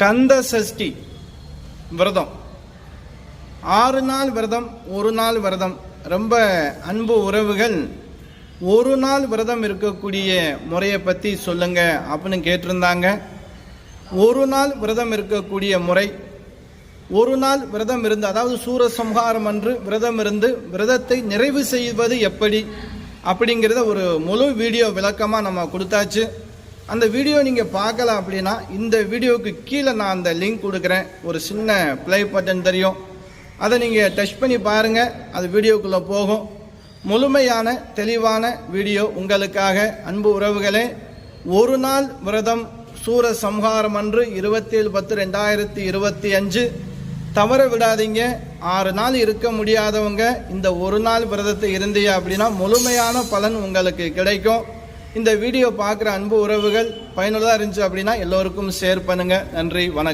கந்த சஷ்டி விரதம். ஆறு நாள் விரதம் ஒரு நாள் விரதம். ரொம்ப அன்பு உறவுகள் ஒரு நாள் விரதம் இருக்கக்கூடிய முறையை பற்றி சொல்லுங்க அப்படின்னு கேட்டிருந்தாங்க. ஒரு நாள் விரதம் இருக்கக்கூடிய முறை ஒரு நாள் விரதம் இருந்து அதாவது சூரசம்ஹாரம் அன்று விரதம் இருந்து விரதத்தை நிறைவு செய்வது எப்படி அப்படிங்கிறத ஒரு முழு வீடியோ விளக்கமாக நம்ம கொடுத்தாச்சு. அந்த வீடியோ நீங்கள் பார்க்கல அப்படின்னா இந்த வீடியோவுக்கு கீழே நான் அந்த லிங்க் கொடுக்குறேன். ஒரு சின்ன ப்ளே பட்டன் தெரியும். அதை நீங்கள் டச் பண்ணி பாருங்கள் அது வீடியோக்குள்ளே போகும். முழுமையான தெளிவான வீடியோ உங்களுக்காக. அன்பு உறவுகளே ஒரு நாள் விரதம் சூர சம்ஹாரம் அன்று இருபத்தேழு பத்து ரெண்டாயிரத்தி இருபத்தி அஞ்சு. தவற விடாதீங்க. ஆறு நாள் இருக்க முடியாதவங்க இந்த ஒரு நாள் விரதத்தை இருந்தீங்க அப்படின்னா முழுமையான பலன் உங்களுக்கு கிடைக்கும். இந்த வீடியோ பார்க்குற அன்பு உறவுகள் பயனுள்ளதாக இருந்துச்சு அப்படின்னா எல்லோருக்கும் ஷேர் பண்ணுங்கள் நன்றி வணக்கம்.